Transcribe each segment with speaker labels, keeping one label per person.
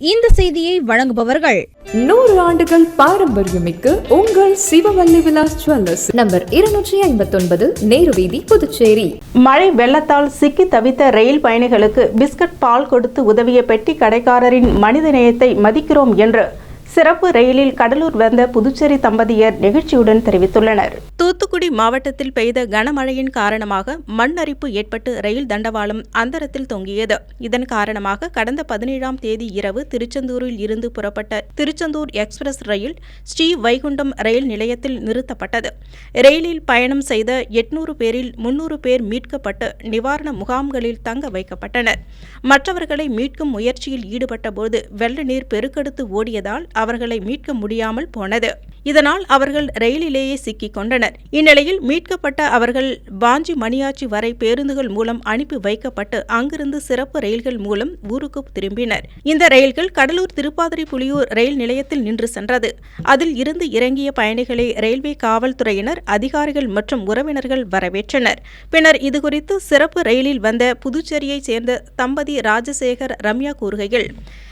Speaker 1: இந்த செய்தியை வழங்குபவர்கள்
Speaker 2: நூறு ஆண்டுகள் பாரம்பரியமிக்க உங்கள் சிவவல்லி விலாஸ் ஜுவல்லர்ஸ். நம்பர் இருநூற்றி ஐம்பத்தொன்பது நேரு வீதி புதுச்சேரி.
Speaker 3: மழை வெள்ளத்தால் சிக்கி தவித்த ரயில் பயணிகளுக்கு பிஸ்கட் பால் கொடுத்து உதவிய பெட்டி கடைக்காரரின் மனிதநேயத்தை மதிக்கிறோம் என்று சிறப்பு ரயிலில் கடலூர் வந்த புதுச்சேரி தம்பதியர் நெகிழ்ச்சியுடன் தெரிவித்துள்ளனர். தூத்துக்குடி மாவட்டத்தில் பெய்த கனமழையின் காரணமாக மண் அரிப்பு ஏற்பட்டு ரயில் தண்டவாளம் அந்தரத்தில் தொங்கியது. இதன் காரணமாக கடந்த பதினேழாம் தேதி இரவு திருச்செந்தூரில் இருந்து புறப்பட்ட திருச்செந்தூர் எக்ஸ்பிரஸ் ரயில் ஸ்ரீ வைகுண்டம் ரயில் நிலையத்தில் நிறுத்தப்பட்டது. ரயிலில் பயணம் செய்த எட்நூறு பேரில் முன்னூறு பேர் மீட்கப்பட்டு நிவாரண முகாம்களில் தங்க வைக்கப்பட்டனர். மற்றவர்களை மீட்கும் முயற்சியில் ஈடுபட்டபோது வெள்ள நீர் பெருக்கெடுத்து ஓடியதால் அவர்களை மீட்க முடியாமல் போனது. இதனால் அவர்கள் ரயிலிலேயே சிக்கிக் கொண்டனர். இந்நிலையில் மீட்கப்பட்ட அவர்கள் பாஞ்சி மணியாச்சி வரை பேருந்துகள் மூலம் அனுப்பி வைக்கப்பட்டு அங்கிருந்து சிறப்பு ரயில்கள் மூலம் ஊருக்கு திரும்பினர். இந்த ரயில்கள் கடலூர் திருப்பாதிரி புலியூர் ரயில் நிலையத்தில் நின்று சென்றது. அதில் இருந்து இறங்கிய பயணிகளை ரயில்வே காவல்துறையினர் அதிகாரிகள் மற்றும் உறவினர்கள் வரவேற்றனர். பின்னர் இதுகுறித்து சிறப்பு ரயிலில் வந்த புதுச்சேரியைச் சேர்ந்த தம்பதி ராஜசேகர் ரம்யா கூறுகையில்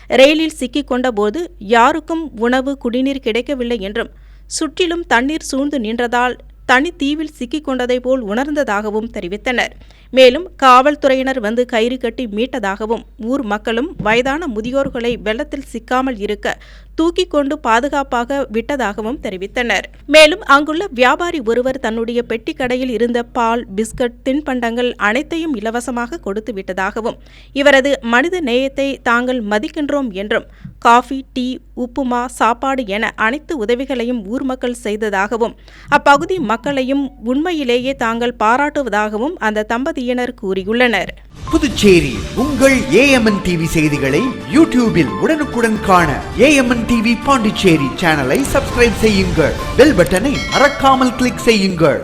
Speaker 3: ரயிலில் சிக்கிக் கொண்டபோது யாருக்கும் உணவு குடிநீர் கிடைக்கவில்லை என்றும் சுற்றிலும் தண்ணீர் சூழ்ந்து நின்றதால் தனித்தீவில் சிக்கிக் கொண்டதை போல் உணர்ந்ததாகவும் தெரிவித்தனர். மேலும் காவல்துறையினர் வந்து கயிறு கட்டி மீட்டதாகவும் ஊர் மக்களும் வயதான முதியோர்களை வெள்ளத்தில் சிக்காமல் இருக்க தூக்கிக் கொண்டு பாதுகாப்பாக விட்டதாகவும் தெரிவித்தனர். மேலும் அங்குள்ள வியாபாரி ஒருவர் தன்னுடைய பெட்டி கடையில் இருந்த பால் பிஸ்கட் தின்பண்டங்கள் அனைத்தையும் இலவசமாக கொடுத்து விட்டதாகவும் இவரது மனித நேயத்தை தாங்கள் மதிக்கின்றோம் என்றும் காஃபி டீ உப்புமா சாப்பாடு என அனைத்து உதவிகளையும் ஊர் மக்கள் செய்ததாகவும் அப்பகுதி மக்களையும் உண்மையிலேயே தாங்கள் பாராட்டுவதாகவும் அந்த தம்பதியினர் கூறியுள்ளனர்.
Speaker 4: புதுச்சேரி உங்கள் ஏஎம்என் டிவி செய்திகளை யூடியூபில் உடனுக்குடன் காண ஏஎம்என் டிவி பாண்டிச்சேரி சேனலை சப்ஸ்கிரைப் செய்யுங்கள். பெல் பட்டனை மறக்காமல் கிளிக் செய்யுங்கள்.